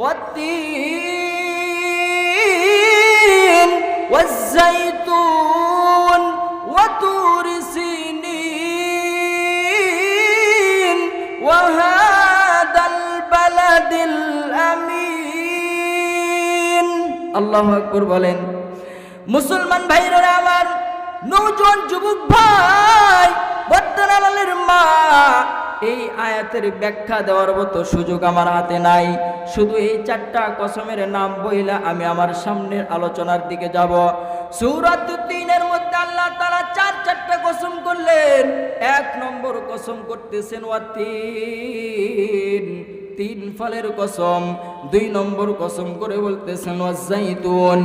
والتين والزيتون وطور سينين وهذا البلد الأمين الله أكبر বলেন মুসলমান ভাইরা আমার নৌজন যুবক ভাই বর্তমানের মা এই আয়াতের ব্যাখ্যা দেওয়ার মতো সুযোগ আমার হাতে নাই শুধু এই চারটা কসমের নাম বইলা আমি আমার সামনের আলোচনার দিকে যাব। সূরাত তিনের মধ্যে আল্লাহ তাআলা চার চারটা কসম করলেন। এক নম্বর কসম করতেছেন তিন ফলের কসম। দুই নম্বর কসম করে বলতেছেন জাইতুন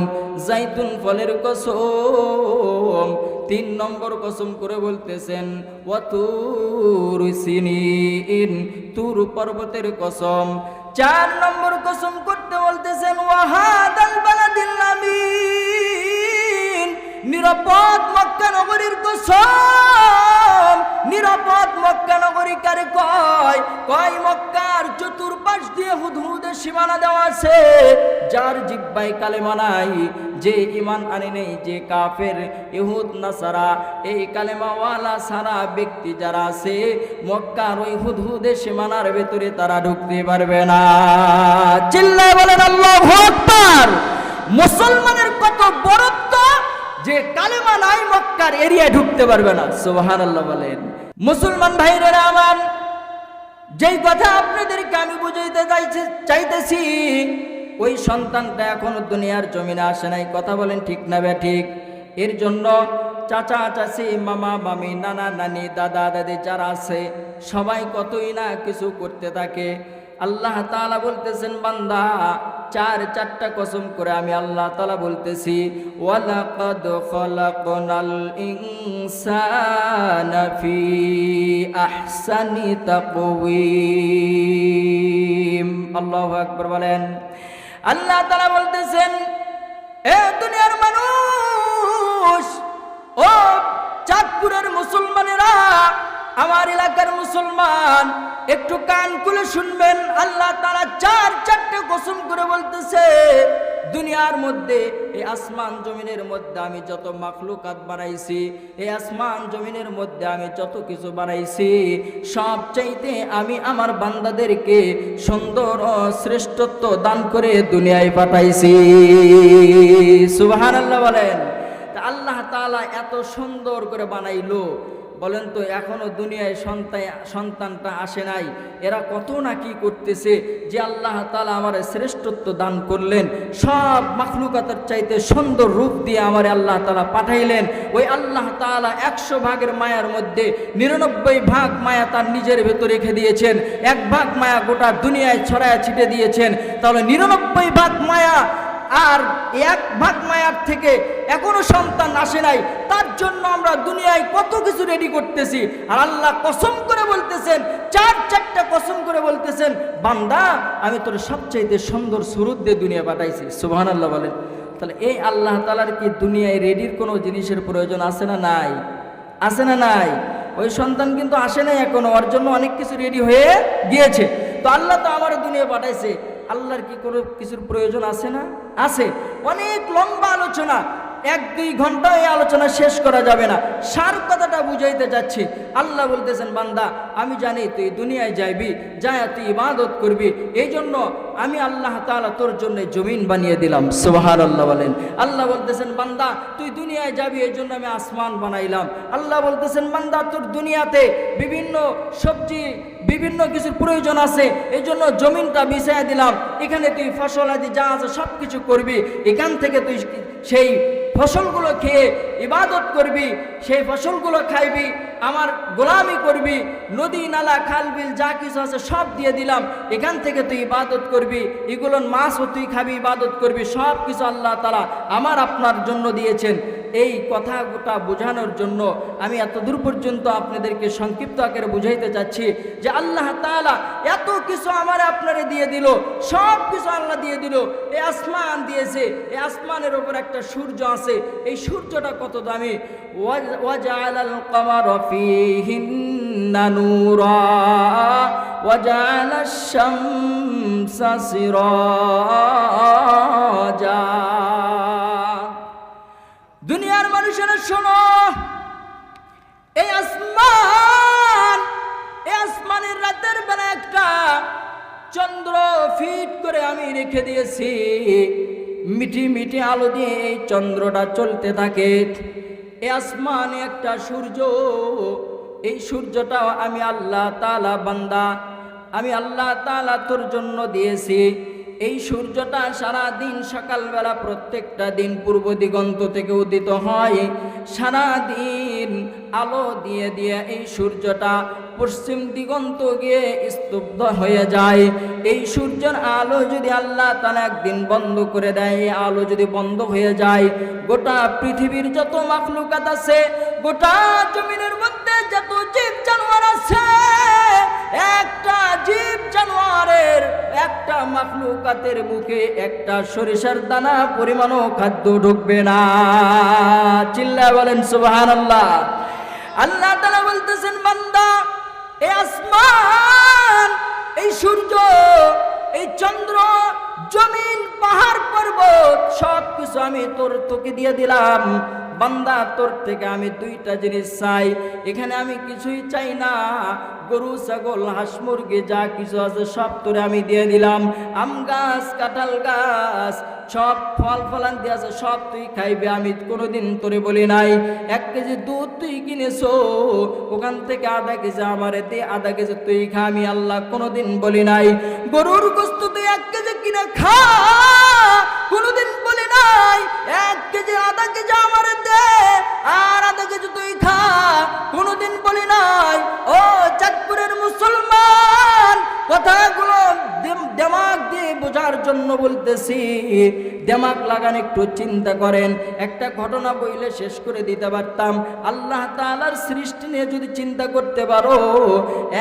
জাইতুন ফলের কসম। তিন নম্বর কসম করে বলতেছেন ওয়াতুর সিনিন। তুর পর্বতের কসম। চার নম্বর কসম করতে বলতেছেন ওয়াহাদাল বালাদিল আমিন। নিরাপদ মক্কা নগরীর কসম নিরাপদ মক্কা নগরী কারে কয়? কয় মক্কার চতুর্পাশ দিয়ে হুদহুদের সীমানা দেওয়া আছে। যার জিব্বাই কালেমা নাই, যে ইমান আনে নেই, যে কাফের, ইহুদ, নাসারা, এই কালেমাওয়ালা সারা ব্যক্তি যারা আছে, মক্কার ওই হুদহুদের সীমানার ভেতরে তারা ঢুকতে পারবে না। চিল্লায় বলেন, আল্লাহ মুসলমানের কত বরত্ব যে কালেমা নাই মক্কার এরিয়ায় ঢুকতে পারবে না। সোহান আল্লাহ বলেন। মুসলমান ভাইরা আমার, যেই কথা আপনাদেরকে আমি বুঝাইতে চাইছি চাইতেছি, ওই সন্তানটা এখনও দুনিয়ার জমিনে আসে নাই। কথা বলেন ঠিক না বে ঠিক? এর জন্য চাচা, চাচি, মামা, মামি, নানা, নানি, দাদা, দাদি যারা আছে, সবাই কতই না কিছু করতে থাকে। আল্লাহ তাআলা বলতেছেন, বান্দা, চার, চারটা কসম করে আমি আল্লাহ তালা বলতেছি আল্লাহু আকবার বলেন। আল্লাহ তাআলা বলতেছেন, এ দুনিয়ার মানুষ, ও চাঁদপুরের মুসলমানেরা আমার এলাকার মুসলমান, একটু কান খুলে শুনবেন। আল্লাহ তারা চার চারটে কসম করে বলতেছে, দুনিয়ার মধ্যে এই আসমান জমিনের মধ্যে আমি যত মাখলুকাত বানাইছি, এই আসমান জমিনের মধ্যে আমি যত কিছু বানাইছি সব চাইতে আমি আমার বান্দাদেরকে সুন্দর ও শ্রেষ্ঠত্ব দান করে দুনিয়ায় পাঠাইছি। আল্লাহ বলেন। আল্লাহ তাআলা এত সুন্দর করে বানাইলো। বলেন তো এখনও দুনিয়ায় সন্তান, সন্তানটা আসে নাই। এরা কত না কি করতেছে যে আল্লাহ তালা আমার শ্রেষ্ঠত্ব দান করলেন। সব মাখলুকাতের চাইতে সুন্দর রূপ দিয়ে আমার আল্লাহ তালা পাঠাইলেন। ওই আল্লাহ তালা একশো ভাগের মায়ার মধ্যে নিরানব্বই ভাগ মায়া তার নিজের ভেতর রেখে দিয়েছেন। এক ভাগ মায়া গোটা দুনিয়ায় ছড়ায় ছিটে দিয়েছেন। তাহলে নিরানব্বই ভাগ মায়া আর এক ভাগ মায়ার থেকে এখনও সন্তান আসে নাই, তার জন্য আমরা দুনিয়ায় কত কিছু রেডি করতেছি। আর আল্লাহ কসম করে বলতেছেন, চার চারটা কসম করে বলতেছেন, বান্দা, আমি তোর সবচাইতে সুন্দর সুরুত দিয়ে দুনিয়া পাঠাইছি। সুবহান আল্লাহ বলেন। তাহলে এই আল্লাহ তালার কি দুনিয়ায় রেডির কোনো জিনিসের প্রয়োজন আছে না নাই? আছে না নাই? ওই সন্তান কিন্তু আসে নাই এখনও, ওর জন্য অনেক কিছু রেডি হয়ে গিয়েছে। তো আল্লাহ তো আমার দুনিয়া পাঠাইছে। আল্লাহর কি কোনো কিছুর প্রয়োজন আছে না? আছে। অনেক লম্বা আলোচনা। এক, দুই ঘণ্টা এই আলোচনা শেষ করা যাবে না। সার কথাটা বুঝাইতে যাচ্ছি। আল্লাহ বলতেছেন, বান্দা, আমি জানি তুই দুনিয়ায় যাইবি, যায় তুই ইবাদত করবি। এই জন্য আমি আল্লাহ তাআলা তোর জন্য জমিন বানিয়ে দিলাম। সুবাহার আল্লাহ বলেন। আল্লাহ বলতেছেন, বান্দা, তুই দুনিয়ায় যাবি, এই জন্য আমি আসমান বানাইলাম। আল্লাহ বলতেছেন, বান্দা, তোর দুনিয়াতে বিভিন্ন সবজি, বিভিন্ন কিছুর প্রয়োজন আছে, এই জন্য জমিনটা বিছাইয়া দিলাম। এখানে তুই ফসল আদি যা আছে সব কিছু করবি। এখান থেকে তুই সেই ফসলগুলো খেয়ে ইবাদত করবি, সেই ফসলগুলো খাইবি, আমার গোলামি করবি, নদী, নালা, খাল, বিল যা কিছু আছে সব দিয়ে দিলাম। এখান থেকে তুই ইবাদত করবি। এগুলোর মাছও তুই খাবি ইবাদত করবি সব কিছু আল্লাহ তালা আমার আপনার জন্য দিয়েছেন। এই কথাটা বোঝানোর জন্য আমি এত দূর পর্যন্ত আপনাদেরকে সংক্ষিপ্ত আকারে বুঝাইতে চাচ্ছি যে আল্লাহ তাআলা এত কিছু আমার আপনারে দিয়ে দিল সব কিছু আল্লাহ দিয়ে দিল এই আসমান দিয়েছে এই আসমানের ওপর একটা সূর্য আছে এই সূর্যটা কত দামি ওয়াজালাল কামার ফীহিন نورا وجعل الشمس سراجا দুনিয়ার মানুষেরা শোনো, এই আসমান, এই আসমানের রাতের বেলা একটা চন্দ্র ফিট করে আমি রেখে দিয়েছি। মিটি মিটি আলো দিয়ে এই চন্দ্রটা চলতে থাকে। এই আসমানে একটা সূর্য, এই সূর্যটাও আমি আল্লাহ তালা বান্দা, আমি আল্লাহ তালা তোর জন্য দিয়েছি। এই সূর্যটা সারা দিন সকালবেলা প্রত্যেকটা দিন পূর্ব দিগন্ত থেকে উদিত হয়। সারা দিন আলো দিয়ে দিয়ে এই সূর্যটা পশ্চিম দিগন্ত গিয়ে স্তব্ধ হয়ে যায়। এই সূর্যের আলো যদি আল্লাহ তালা একদিন বন্ধ করে দেয়, এই আলো যদি বন্ধ হয়ে যায়, গোটা পৃথিবীর যত মাখলুকাত আছে, গোটা জমিনের মধ্যে যত জীব জানোয়ার আছে একটা জীব জানোয়ারের, একটা মাখলুকাতের মুখে একটা সরিষার দানা পরিমাণও খাদ্য ঢুকবে না। চিল্লা বলেন সুবাহান আল্লাহ আল্লাহ তালা বলতেছেন, বান্দা, এই আসমান, এই সূর্য, এই চন্দ্র জমিন, পাহাড়, পর্বত সব কিছু আমি তোর তোকে দিয়ে দিলাম। বান্দা, তোর থেকে আমি দুইটা জিনিস চাই। এখানে আমি কিছুই চাই না। গরু, ছাগল, হাঁস, মুরগি, যা কিছু আছে সব তোরে আমি দিয়ে দিলাম। আম গাছ, কাঁঠাল গাছ সব ফল ফলান দিয়ে আছে সব তুই খাইবে, আমি কোনোদিন তোরে বলি নাই। এক কেজি দুধ তুই কিনেছো, ওখান থেকে আধা কেজি আমার দে, আধা কেজি তুই খা, আমি আল্লাহ কোনোদিন বলি নাই। গরুর গোস্ত তুই এক কেজি কিনে খা, কোনোদিন বলি নাই। এক কেজি, আধা কেজি আমার দে, আর আধা কেজি তুই খা, কোনোদিন বলি নাই। ও চাঁদপুরের মুসলমান, কথাগুলো বোঝার জন্য বলতেছি দেমাগ লাগান, একটু চিন্তা করেন। একটা ঘটনা বইলে শেষ করে দিতে পারতাম। আল্লাহ তাআলার সৃষ্টি নিয়ে যদি চিন্তা করতে পারো,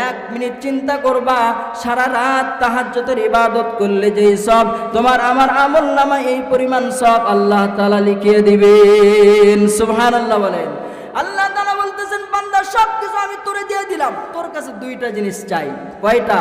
এক মিনিট চিন্তা করবা, সারা রাত তাহাজ্জতের ইবাদত করলে যেই সব, তোমার আমার আমল নামা এই পরিমাণ সব আল্লাহ তালা লিখিয়ে দিবেন। সুবহানাল্লাহ বলেন। আল্লাহ তালা বলতেছেন, বান্দা সব কিছু আমি তোরে দিয়ে দিলাম। তোর কাছে দুইটা জিনিস চাই। কয়টা?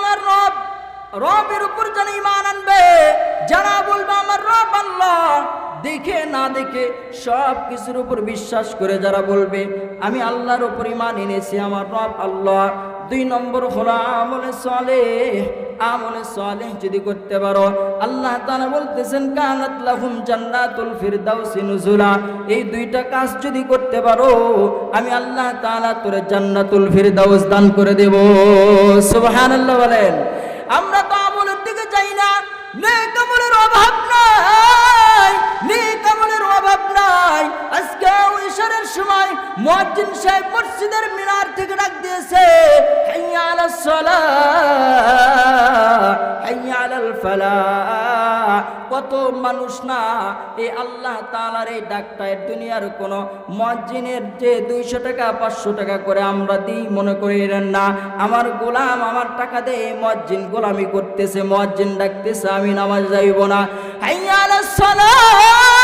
রবের উপর যেন ইমান আনবে। যারা বলবে, আমার রব আল্লাহ, দেখে না দেখে সব কিছুর উপর বিশ্বাস করে যারা বলবে, আমি আল্লাহর উপর ইমান এনেছি, আমার রব আল্লাহ। দুই নম্বর হলো, আমলে চলে আমলে চলে যদি করতে পারো, আল্লাহ তাআলা বলতেছেন, কানাত লাহুম জান্নাতুল ফিরদাউসি নুজুলা। এই দুইটা কাজ যদি করতে পারো, আমি আল্লাহ তাআলা তোরে জান্নাতুল ফিরদাউস দান করে দেব। সুবহানাল্লাহ বলেন। আমরা তো আমলের দিকে যাই না। নেক আমলের অভাব নাই নেক আমলের অভাব নাই। ইশারের সময় মুয়াজ্জিন সাহেব মসজিদের মিনার থেকে ডাক দিয়েছে, হাইয়া আলাস সালাহ হাইয়া আলাল ফালাহ কত মানুষ না এই আল্লাহ তাআলার এই ডাকটা এর দুনিয়ার কোন মুয়াজ্জিনের যে দুইশো টাকা, পাঁচশো টাকা করে আমরা দিই, মনে করি না। আমার গোলাম, আমার টাকা দে মজ্জিন গোলামি করতেছে মজ্জিন ডাকতেছে, আমি নামাজ যাইব না। হাইয়া আলাস সালাহ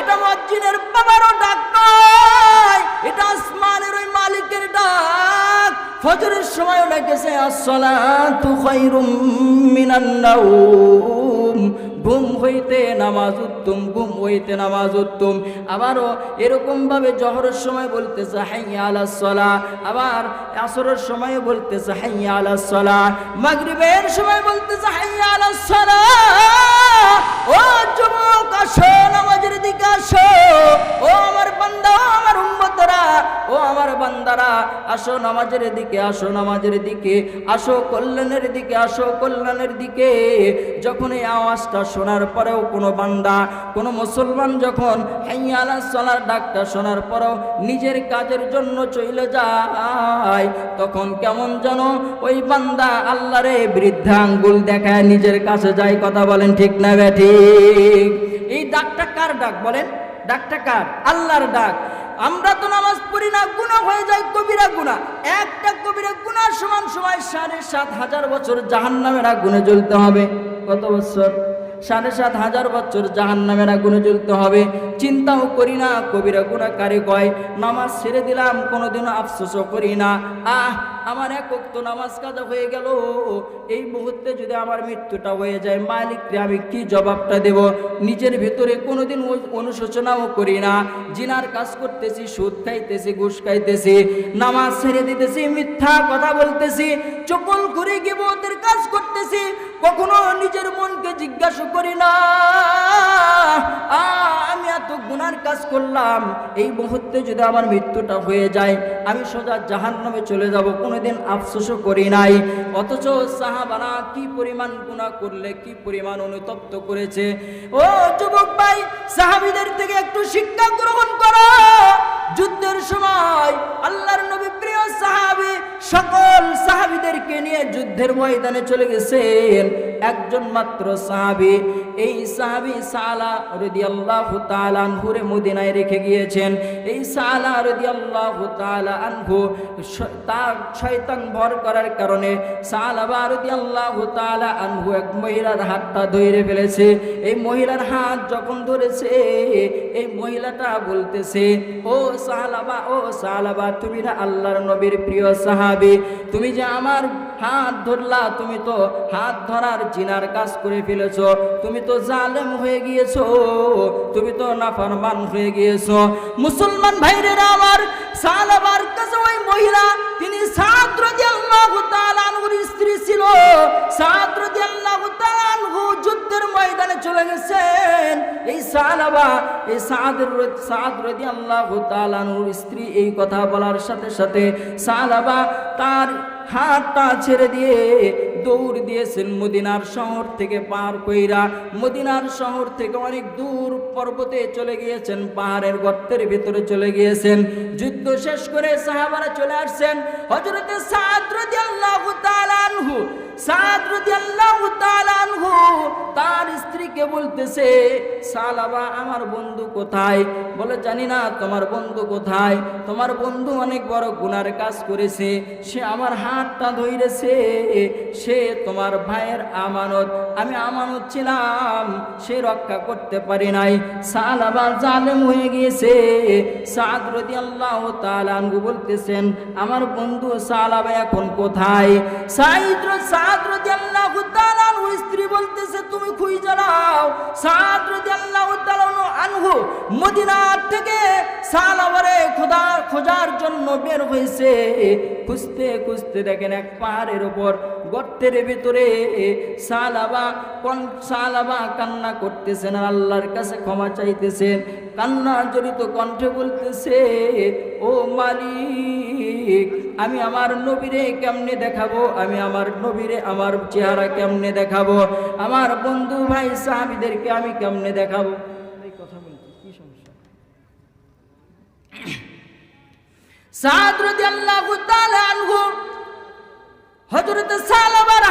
এটা মজ্জিনের বাবারও ডাক নয় এটা আসমানের ওই মালিকের ডাক। ফজরের সময় ডাকেছে আসসালাতু খায়রুম মিনান নাওম। ঘুম হইতে নামাজ উত্তম, ঘুম হইতে নামাজ উত্তম। আবারও এরকম ভাবে জহরের সময় বলতেছে, হাইয়া আলাস সালাহ আবার আসরের সময় বলতেছে, হাইয়া আলাস সালাহ মাগরিবের সময় বলতেছে, হাইয়া আলাস সালাহ ও যুবক, আসো, নামাজের দিকে আসো। ও আমার বান্দা, আমার উম্মতরা। ও আমার বান্দারা, আসো নামাজের দিকে, আসো নামাজের দিকে। আসো কল্যাণের দিকে, আসো কল্যাণের দিকে। যখন এই আওয়াজটা শোনার পরেও কোনো বান্দা, কোনো মুসলমান যখন হাইয়ালা চলার ডাকটা শোনার পরেও নিজের কাজের জন্য চলে যায়, তখন কেমন যেন ওই বান্দা আল্লাহরে বৃদ্ধা আঙ্গুল দেখায়, নিজের কাছে যায় কথা বলেন, ঠিক না ব্যাঠিক এই ডাকটা কার ডাক বলেন? ডাকটা কার? আল্লাহর ডাক। আমরা তো নামাজ পড়ি না গুণা হয়ে যায় কবিরা গুণা একটা কবিরা গুণার সমান সময় সাড়ে সাত হাজার বছর জাহান্নামের আগুনে জ্বলতে হবে। কত বছর? সাড়ে সাত হাজার বছর জাহান নামের আগুনে জ্বলতে হবে। চিন্তাও করি না, কবিরা গুণা কারে কয়, নামাজ ছেড়ে দিলাম, কোনোদিনও আফসোসও করি না। আহ, আমার একক তো নামাজ কাজা হয়ে গেল। এই মুহূর্তে যদি আমার মৃত্যুটা হয়ে যায় মালিককে আমি কি জবাবটা দেব? নিজের ভিতরে কোনোদিন অনুশোচনাও করি না। জিনার কাজ করতেছি, সুদ খাইতেছি, ঘুষ খাইতেছি, নামাজ ছেড়ে দিতেছি, মিথ্যা কথা বলতেছি চকল করে গিয়ে ওদের কাজ করতেছি, কখনো নিজের মনকে জিজ্ঞাসা করি না আমি এত গুনার কাজ করলাম, এই মুহূর্তে যদি আমার মৃত্যুটা হয়ে যায়, আমি সোজা জাহান নামে চলে যাব, কোনোদিন আফসোসও করি নাই। অথচ সাহাবারা কি পরিমাণ গুনাহ করলে, কি পরিমাণ অনুতপ্ত করেছে। ও যুবক ভাই, সাহাবিদের থেকে একটু শিক্ষা গ্রহণ করো। যুদ্ধের সময় আল্লাহর নবী, প্রিয় সাহাবী, সকল সাহাবিদেরকে নিয়ে যুদ্ধের ময়দানে চলে গেছেন। একজন মাত্র সাহাবী এই সাহাবি সালা রাদিয়াল্লাহু তাআলা আনহুরে মদিনায় রেখে গিয়েছেন। এই সালা রাদিয়াল্লাহু তাআলা আনহু শ- তার শয়তান ভর করার কারণে সালাবা রাদিয়াল্লাহু তাআলা আনহু এক মহিলার হাতটা ধরে ফেলেছে। এই মহিলার হাত যখন ধরেছে, এই মহিলাটা বলতেছে, ও সালাবা ও সালাবা, তুমি না আল্লাহর নবীর প্রিয় সাহাবি। তুমি যে আমার হাত ধরলা, তুমি তো হাত ধরার জিনার কাজ করে ফেলেছ, তুমি তো জালেম হয়ে গিয়েছো, তুমি তো নাফরমান হয়ে গিয়েছ। মুসলমান ভাইরেরা আমার সালাবার কাছে ওই মহিলা, তিনি আনহুর স্ত্রী ছিল। আনহু যুদ্ধের ময়দানে চলে গেছেন। এই সালাবা এই সাদের সাদ তাআলা আনহুর স্ত্রী এই কথা বলার সাথে সাথে সালাবা তার হাতটা ছেড়ে দিয়ে দৌড় দিয়েছেন মদিনার শহর থেকে পার কইরা। মদিনার শহর থেকে অনেক দূর পর্বতে চলে গিয়েছেন, পাহাড়ের গর্তের ভিতরে চলে গিয়েছেন। যুদ্ধ শেষ করে সাহাবারা চলে আসছেন। হজরতে সাদ্রদি আল্লাহ তার স্ত্রীকে বলতেছে, সালাবা, আমার বন্ধু কোথায়? বলে, জানি না, তোমার বন্ধু কোথায়? তোমার বন্ধু অনেক বড় গুনার কাজ করেছে, সে আমার হাতটা ধইরেছে সে তোমার ভাইয়ের আমানত, আমি আমানত ছিলাম, সে রক্ষা করতে পারি নাই। সালাবা জালেম হয়ে গিয়েছে। সাদ রাদিয়াল্লাহু তাআলা আনহু বলতেছেন, আমার বন্ধু সালাবা এখন কোথায়? সাইদ্র সাইদ বলতেছে, তুমি মদিনার থেকে খোদা, খোঁজার জন্য বের খুঁজতে খুঁজতে দেখেন এক পাহাড়ের উপর, গর্তের ভিতরে সালাবা, কোন, সালাবা কান্না করতেছেন আল্লাহর কাছে ক্ষমা চাইতেছেন। কান্না জড়িত কণ্ঠে বলতেছে, ও মালিক আমি আমার নবীরে কেমনে দেখাবো? আমি আমার নবীরে, আমার চেহারা কেমনে দেখাবো? আমার বন্ধু ভাই সাহাবিদেরকে আমি কেমনে দেখাবো?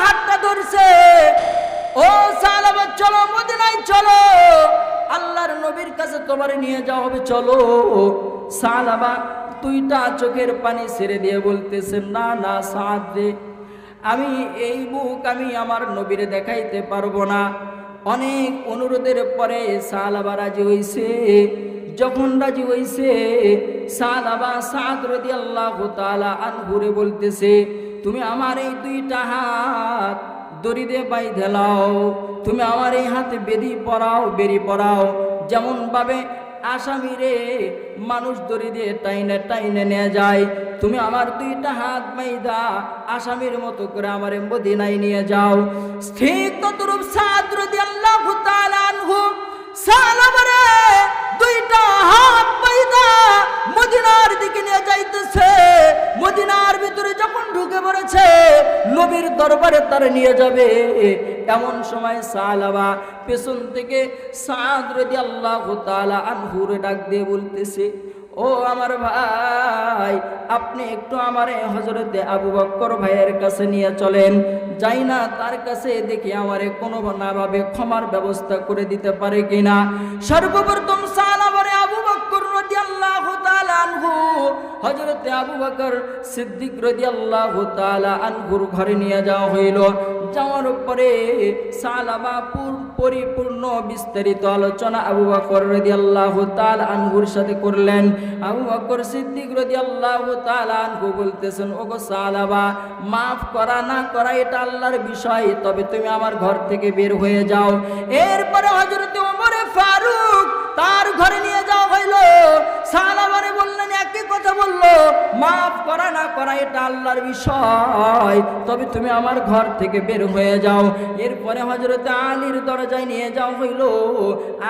হাতটা ধরছে। ও সালাবা চলো মদিনায়, চলো। আল্লাহর নবীর কাছে তোমার নিয়ে যাওয়া হবে, চলো। সালাবা দুইটা চোখের পানি ছেড়ে দিয়ে বলতেছে, না না, সাদ রে, আমি এই বুক আমি আমার নবীরে দেখাইতে পারব না। অনেক অনুরোধের পরে সালাবা রাজি হইছে। যখন রাজি হইছে সালাবা সাদ রদি আল্লাহ তালা আনহুরে বলতেছে, তুমি আমার এই দুইটা হাত দড়ি দিয়ে বাইধে লাও। তুমি আমার এই হাতে বেদি পরাও বেরি পরাও যেমন ভাবে আসামিরে মানুষ দড়ি দিয়ে টাইনে টাইনে নিয়ে যায়, তুমি আমার দুইটা হাত মাইদা আসামির মতো করে আমার মদিনায় নিয়ে যাও। ঠিক ততরূপ সাদ রদি আল্লাহ আনহু সালামরে দুইটা হাত পাইদা মদিনার দিকে নিয়ে যাইতেছে। মদিনার ভিতরে যখন ঢুকে পড়েছে, নবীর দরবারে তার নিয়ে যাবে। এমন সময় সালাবা পেছন থেকে সাদ ডাক দিয়ে বলতেছে, ও আমার ভাই, আপনি একটু আমার হজরতে আবু বক্কর ভাইয়ের কাছে নিয়ে চলেন। যাই না তার কাছে দেখি আমারে কোনো না ভাবে ক্ষমার ব্যবস্থা করে দিতে পারে কিনা। সর্বপ্রথম রাদিয়াল্লাহু হযরতে আবু বকর সিদ্দিক রাদিয়াল্লাহু তাআলা আনহুর ঘরে নিয়ে যাওয়া হইল। যাওয়ার পরে সালামা পরিপূর্ণ বিস্তারিত আলোচনা আবু বকর রাদিয়াল্লাহু তাআলা আনহুর সাথে করলেন। আবু বকর সিদ্দিক রাদিয়াল্লাহু তাআলা আনহু বলতেছেন, ওগো সালাবা মাফ করা না করা এটা আল্লাহর বিষয়, তবে তুমি আমার ঘর থেকে বের হয়ে যাও। এরপরে হযরতে ওমরে ফারুক তার ঘরে নিয়ে যাওয়া হইল। সালামারে বললেন একই কথা বলল, মাফ করা না করা এটা আল্লাহর বিষয়। তবে তুমি আমার ঘর থেকে বের হয়ে যাও। এরপরে হজরতে আলীর দরজায় নিয়ে যাওয়া হইল।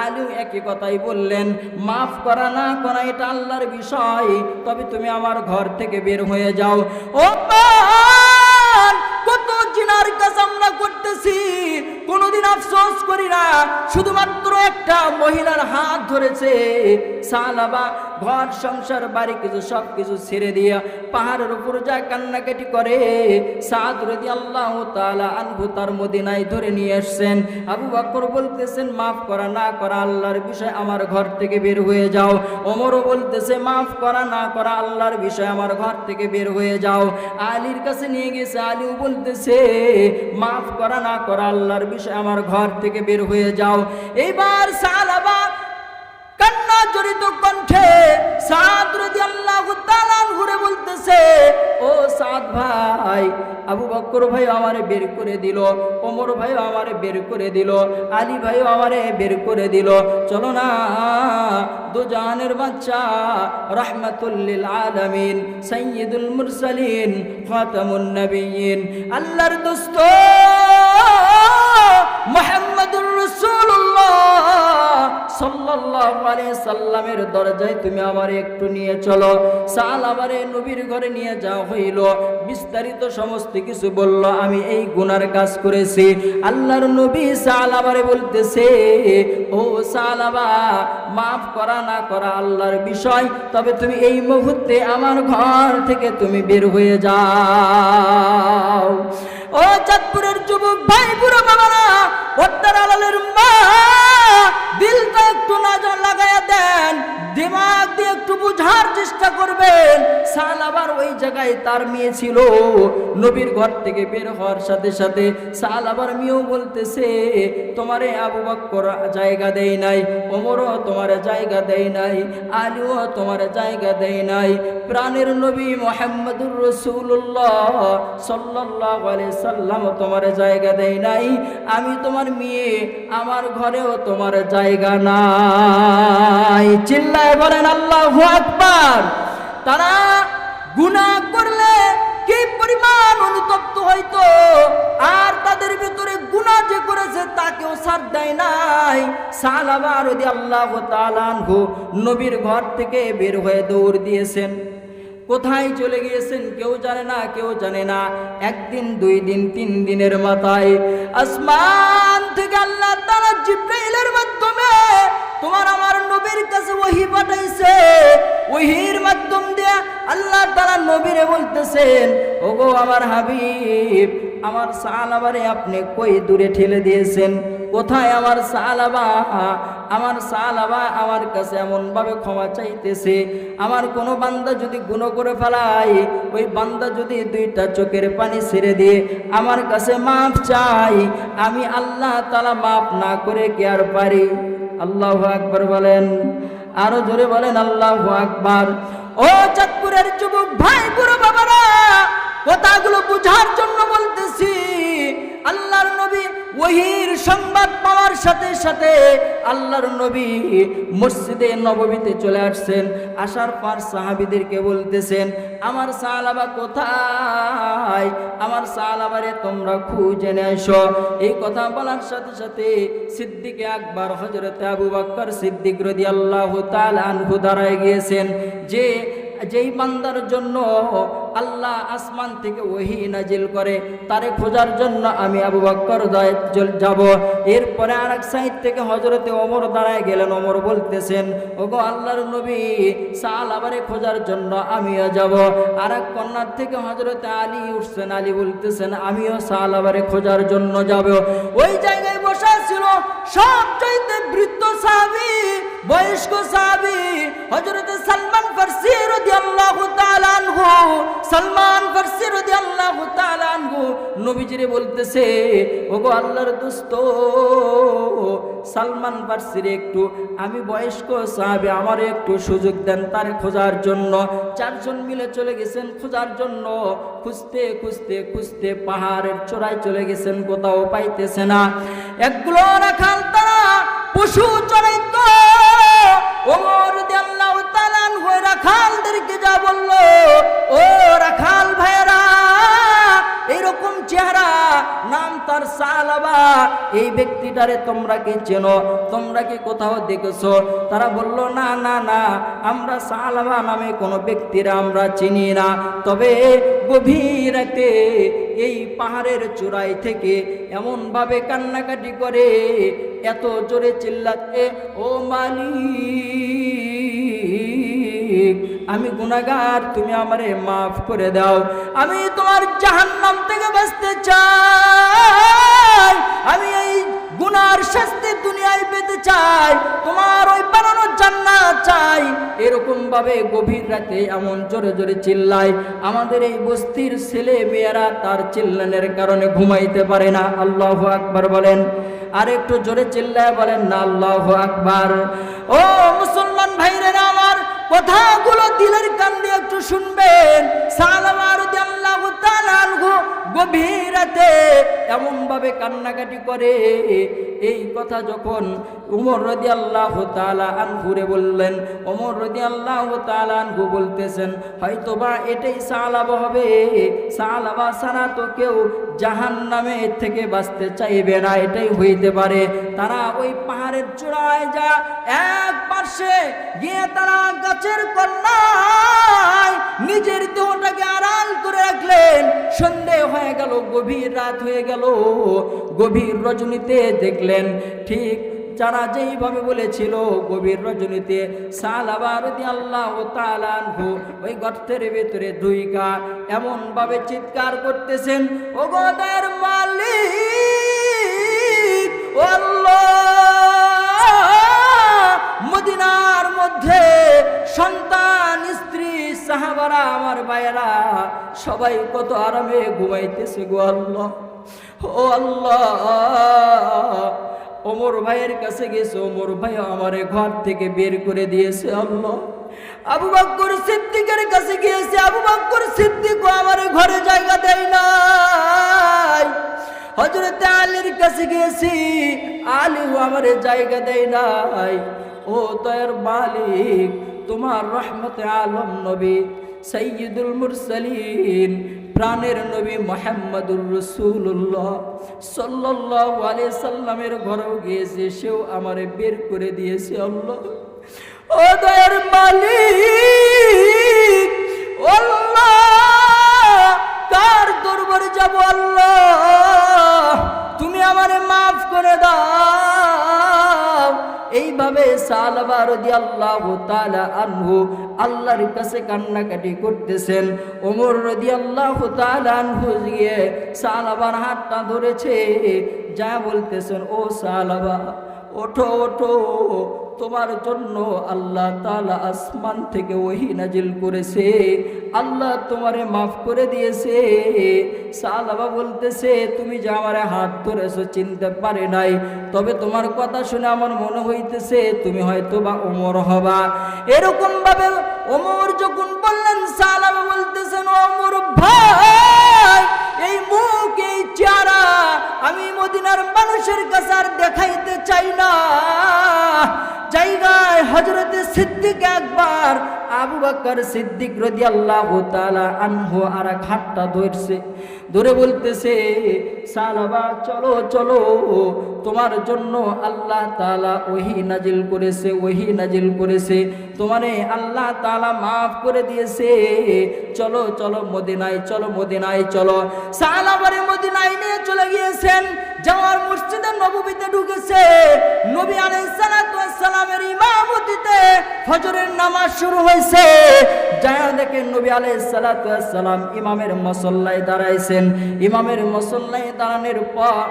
আলীও একই কথাই বললেন, মাফ করা না করা এটা আল্লাহর বিষয়। তবে তুমি আমার ঘর থেকে বের হয়ে যাও। ও কত জিনার কাজ আমরা করতেছি। কোনোদিন আফসোস করি না, শুধুমাত্র একটা মহিলার হাত ধরেছে। সালাবা ঘর, সংসার, বাড়ি কিছু, সব কিছু ছেড়ে দিয়ে পাহাড়ের উপর যা কান্নাকাটি করে, সাদ রদি আল্লাহ তালা আনবু তার মদিনায় ধরে নিয়ে আসছেন। আবু বকর বলতেছেন, মাফ করা, না করা আল্লাহর বিষয় আমার ঘর থেকে বের হয়ে যাও। অমরও বলতেছে, মাফ করা, না করা আল্লাহর বিষয় আমার ঘর থেকে বের হয়ে যাও। আলীর কাছে নিয়ে গেছে, আলীও বলতেছে, মাফ করা, না করা আল্লাহর বিষয় আমার ঘর থেকে বের হয়ে যাও। এইবার সালাবা কান্না জড়িত কণ্ঠে সাদ রাদিয়াল্লাহু তাআলা ঘুরে বলতেছে, ও সাদ ভাই, আবু বকর ভাই আমারে বের করে দিল, ওমর ভাই আমারে বের করে দিল, আলী ভাই আমারে বের করে দিল। চলো না দুজানের বাচ্চা রাহমাতুল্লিল আলামিন, সাইয়্যিদুল মুরসালিন, খাতামুন নবিয়্যিন আল্লাহর দোস্ত সাল্লামের দরজায় তুমি আমার একটু নিয়ে চলো। সাল আমারে নবীর ঘরে নিয়ে যাওয়া হইল। বিস্তারিত সমস্ত কিছু বলল, আমি এই গুনার কাজ করেছি। আল্লাহর নবী সাল আমারে বলতেছে, ও সালাবা মাফ করা না করা আল্লাহর বিষয়, তবে তুমি এই মুহূর্তে আমার ঘর থেকে তুমি বের হয়ে যাও। ও চাঁদপুরের যুবক ভাই, বুড়ো বাবারা ভট্টার আলালের মা, দিলটা একটু নজর লাগাইয়া দেন। দিমাগ বুঝার চেষ্টা করবেন। সাল আবার ওই জায়গায় তার মেয়ে ছিল। নবীর ঘর থেকে বের হওয়ার সাথে সাথে সাল আবার মেয়েও বলতেছে, তোমারে আবু বক্কর জায়গা দেয় নাই, ওমরও তোমার জায়গা দেয় নাই, আলীও তোমার জায়গা দেয় নাই। প্রাণের নবী মোহাম্মদুর রসুল্লাহ সাল্লাহ সাল্লাম তোমার জায়গা দেয় নাই। আমি তোমার মেয়ে, আমার ঘরেও তোমার জায়গা নাই। চিল্লায় বলেন আল্লাহ আকবার তারা গুনাহ করলে কি পরিমাণ অনুতপ্ত হইতো? আর তাদের ভিতরে গুনাহ যে করেছে তাকেও সাথ দেয় নাই। সালাবা আল্লাহ তালানহু নবীর ঘর থেকে বের হয়ে দৌড় দিয়েছেন। কোথায় চলে গিয়েছেন কেউ জানে না, কেউ জানে না। একদিন, দুই দিন, তিন দিনের মাথায় আসমান থেকে আল্লাহ তারা জিব্রাইলের মাধ্যমে তোমার আমার নবীর কাছে ওহি পাঠাইছে। ওহির মাধ্যম দিয়ে আল্লাহ তারা নবীরে বলতেছেন, ওগো আমার হাবিব, আমার সাল আবারে আপনি কই দূরে ঠেলে দিয়েছেন? কোথায় আমার সালাবা আমার সালাবা আমার কাছে এমনভাবে ক্ষমা চাইতেছে। আমার কোনো বান্দা যদি গুণ করে ফেলায়, ওই বান্দা যদি দুইটা চোখের পানি ছেড়ে দিয়ে আমার কাছে মাপ চাই আমি আল্লাহ তালা মাপ না করে কি আর পারি? আল্লাহ আকবর বলেন। আরও জোরে বলেন, আল্লাহ আকবার। ও চাঁদপুরের যুবক ভাই, বুড়ো বাবারা, কথাগুলো বুঝার জন্য বলতেছি। আল্লাহর নবী ওহির সংবাদ পাওয়ার সাথে সাথে আল্লাহর নবী মসজিদে নববীতে চলে আসছেন। আসার পর সাহাবিদেরকে বলতেছেন, আমার সালাবা কোথায়? আমার সালাবারে তোমরা খুঁজে নিয়ে এসো। এই কথা বলার সাথে সাথে সিদ্দিকে আকবর হজরত আবু বক্কর সিদ্দিক রদি আল্লাহ তাল আনহু দাঁড়ায় গিয়েছেন। যে, যেই বান্দার জন্য আল্লাহ আসমান থেকে ওহি নাজিল করে, তারে খোঁজার জন্য আমি আবু বক্কর যাব। এরপরে আর এক সাইড থেকে হজরতে অমর দাঁড়ায় গেলেন। অমর বলতেছেন, ওগো আল্লাহর নবী, সাল আবারে খোঁজার জন্য আমিও যাব। আর এক কন্যার থেকে হজরতে আলী উঠছেন। আলী বলতেছেন, আমিও সাল আবারে খোঁজার জন্য যাব। ওই জায়গায় বসা ছিল সব চাইতে বৃদ্ধ সাহাবি, বয়স্ক সাহাবি হজরত সালমান ফার্সি তাআলা আনহু। সালমান ফার্সি রাদিয়াল্লাহু তাআলা আনহু নবীজিরে বলতেছে, ওগো আল্লাহর দোস্ত, সালমান ফার্সির একটু, আমি বয়স্ক সাহাবি, আমার একটু সুযোগ দেন তার খোঁজার জন্য। চারজন মিলে চলে গেছেন খোঁজার জন্য। খুঁজতে খুঁজতে খুঁজতে পাহাড়ের চূড়ায় চলে গেছেন, কোথাও পাইতেছে না। একগুলো রাখাল তারা পশু চড়াইতো। ওমর রাখালদেরকে যা বলল, ও রাখাল ভাইয়েরা এইরকম চেহারা, নাম তার সালাবা, এই ব্যক্তিটারে তোমরা কি চেনো? তোমরা কি কোথাও দেখেছ? তারা বলল, না না না, আমরা সালাবা নামে কোনো ব্যক্তিরা আমরা চিনি না। তবে গভীর এই পাহাড়ের চূড়াই থেকে এমনভাবে কান্নাকাটি করে, এত জোরে চিল্লাতে ও মালিক আমি গুনাগার তুমি আমারে মাফ করে দাও। আমি তোমার জাহান্নাম থেকে বাঁচতে চাই। আমি এই গুনার শাস্তি দুনিয়ায় পেতে চাই। তোমার ওই বানানোর জান্নাত চাই। এরকম ভাবে গভীর রাতে এমন জোরে জোরে চিল্লায়। আমাদের এই বস্তির ছেলে মেয়েরা তার চিল্লানের কারণে ঘুমাইতে পারে না। আল্লাহ আকবার বলেন। আর একটু জোরে চিল্লায় বলেন না আল্লাহ আকবার। ও মুসলমান আমার কথাগুলো দিলের কান দিয়ে একটু শুনবেন। সালামার এমন ভাবে কান্নাকাটি করে। এই কথা যখন উমর রদি আল্লাহ তালা আনহুরে বললেন ওমর রদি আল্লাহ তালা আনহু বলতেছেন হয়তো বা এটাই সালাবা হবে, সালাবা ছাড়া তো কেউ জাহান নামে থেকে বাঁচতে চাইবে না, এটাই হইতে পারে। তারা ওই পাহাড়ের চূড়ায় যা এক পাশে গিয়ে তারা গাছের কন্যায় নিজের দেহটাকে আড়াল করে রাখলেন। সন্ধে হয়ে গেল, গভীর রাত হয়ে গেল, গভীর রজনীতে দেখলেন ঠিক যারা যেইভাবে বলেছিল গভীর রজনীতে আল্লাহ ওই গর্তের ভেতরে দুই গা এমনভাবে চিৎকার করতেছেন ও গদার মালিক মদিনার মধ্যে সন্তান, স্ত্রী, সাহাবারা, আমার ভাইয়েরা সবাই কত আরামে ঘুমাইতেছে গো আল্লাহ! ও আল্লাহ, ওমর ভাইয়ের কাছে গেছে, ওমর ভাই আমারে ঘর থেকে বের করে দিয়েছে, আল্লাহ। আবু বক্কর সিদ্দিকের কাছে গিয়েছে, আবু বক্কর সিদ্দিক আমার ঘরে জায়গা দেয় নাই। হজরত আলীর কাছে গিয়েছি আলীও আমার জায়গা দেয় নাই। ও তয়ের মালিক, তোমার রহমতে আলম নবী সৈয়দুল মুরসালিন প্রাণের নবী মোহাম্মদুর রসুল্লাহ সাল্লাহ আলিয়া সাল্লামের ঘরেও গিয়েছে, সেও আমারে বের করে দিয়েছে আল্লাহ। ও দয়ের মালিক কার দরবারে যাব আল্লাহ? তুমি আমারে মাফ করে দাও। এইভাবে আল্লাহর কাছে কান্নাকাটি করতেছেন। ওমর রাদিয়াল্লাহু তাআলা আনহু গিয়ে সালাবার হাতটা ধরেছে, যা বলতেছেন, ও সালবা ওঠো ওঠো। তোমার জন্য আল্লাহ তালা আসমান থেকে ওহি নাজিল করেছে। আল্লাহ তোমারে মাফ করে দিয়েছে। সালাবা বলতেছে, তুমি যে আমার হাত ধরেছো চিনতে পারে নাই। তবে তোমার কথা শুনে আমার মনে হইতেছে, তুমি হয়তো বা ওমর হবা। এরকম ভাবে ওমর যখন বললেন সালাবা বলতেছেন, ওমর ভাই এই মুখ, এই চেহারা আমি মদিনার মানুষের কাছে আর দেখাইতে চাই না। জায়গায় হজরতে সিদ্দিক একবার আবু বাক্কর সিদ্দিক রদি আল্লাহ তালা আনহু আর হাতটা ধরছে। ধরে বলতেছে, সালাবা, চলো চলো। তোমার জন্য আল্লাহ তালা ওহি নাজিল করেছে, ওহি নাজিল করেছে। তোমারে আল্লাহ তালা মাফ করে দিয়েছে। চলো চলো মদিনায় চলো মদিনায়, চলো। সালাবারে মদিনায় নিয়ে চলে গিয়েছেন। যাওয়ার মসজিদে নবীতে ঢুকেছে। নবী আলাইসালামের ইমামতিতে ফজরের নামাজ শুরু হয়েছে। যায়া দেখে নবী আলাইসালাম ইমামের মসল্লায় দাঁড়াইছেন। ইমামের মসল্লায় দাঁড়ানোর পর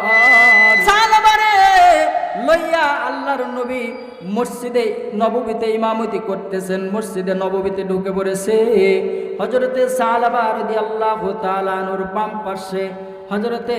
লইয়া আল্লাহর নবী মসজিদে নববীতে ইমামতি করতেছেন। মসজিদে নববীতে ঢুকে পড়েছে। হজরতে সালাবা রদি আল্লাহ তালানুর বাম পাশে হজরতে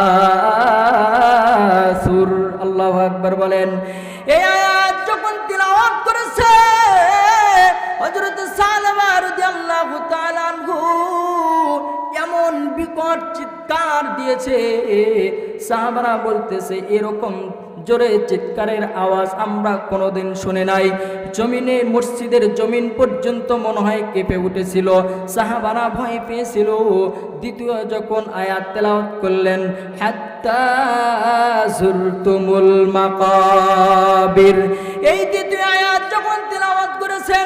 দিয়েছে সাহাবারা বলতেছে, এরকম জোরে চিৎকারের আওয়াজ আমরা কোনোদিন শুনে নাই। জমিনে, মসজিদের জমিন পর্যন্ত মনে হয় কেঁপে উঠেছিল। সাহাবারা ভয় পেয়েছিল। দ্বিতীয় যখন আয়াত তেলাওয়াত করলেন মাকাবির। এই দ্বিতীয় আয়াত যখন তেলাওয়াত করেছেন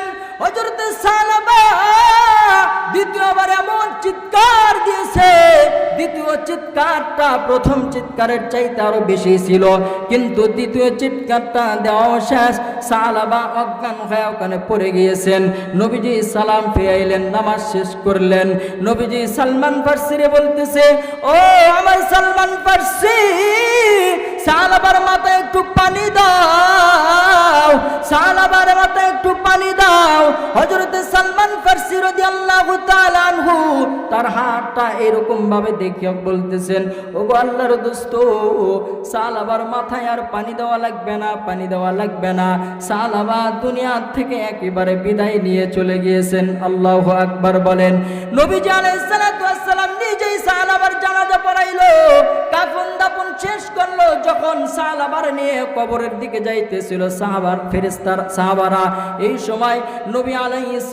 দ্বিতীয়বার এমন চিৎকার চিৎকারটা প্রথম চিৎকারের চাইতে আরও বেশি ছিল। কিন্তু দ্বিতীয় চিৎকারটা দেওয়া শেষ। সালাবা অজ্ঞান হয়ে ওখানে পড়ে গিয়েছেন। নবীজি সালাম ফিরাইলেন নামাজ শেষ করলেন। নবীজি সালমান ফার্সিরে বলতেছে, ও আমার সালমান ফার্সি সালাবার মাথায় একটু পানি দাও, সালাবার মাথায় একটু পানি দাও। হজরতে সালমান ফার্সি রাদিয়াল্লাহু তাআলা আনহু তার হাতটা এরকম ভাবে দেখে বলতেছেন ও গো আল্লাহর দোস্ত, সালাবার মাথায় আর পানি দেওয়া লাগবে না, পানি দেওয়া লাগবে না। সালাবা দুনিয়া থেকে একেবারে বিদায় নিয়ে চলে গিয়েছেন। আল্লাহু আকবার বলেন। নবীজি আলাইহিস সালাতু ওয়াস সালাম নিজেই সালাবার জানাজা পড়াইলো, কাফন দাফন শেষ করল যখন সালাবার নিয়ে কবরের দিকে যাইতেছিল সাহাবার ফেরেস্তার সাহাবারা, এই সময় নবী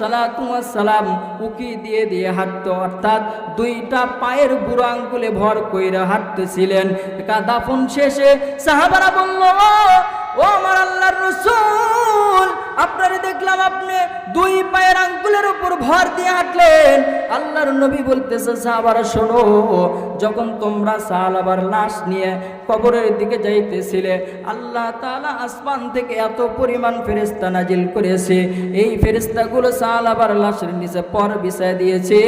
সালাম উকি দিয়ে দিয়ে হাঁটতো। অর্থাৎ দুইটা পায়ের বুড়ো আঙ্গুলে ভর কইরা হাঁটতেছিলেন। কা দাফন শেষে সাহাবারা বলল, ও আমার আল্লাহর রসুল, আপনারে দেখলাম আপনি দুই পায়ের আঙ্গুলের উপর ভর দিয়ে হাঁটলেন। আল্লাহর নবী বলতেছে, সাহাবারা, শোনো, যখন তোমরা সাহাবার লাশ নিয়ে কবরের দিকে যাইতেছিলে। আল্লাহ তাআলা আসমান থেকে এত পরিমাণ ফেরেস্তা নাজিল করেছে। এই ফেরেস্তাগুলো আবার লাশের নিচে পর বিছায় দিয়েছে।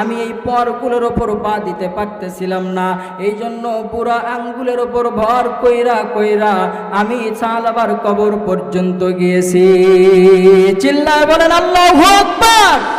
আমি এই পরগুলোর ওপর পা দিতে পারতেছিলাম না। এই জন্য পুরা আঙ্গুলের ওপর ভর কইরা কইরা আমি সালাবার কবর পর্যন্ত গিয়েছি। চিল্লায় বলেন, আল্লাহু আকবার!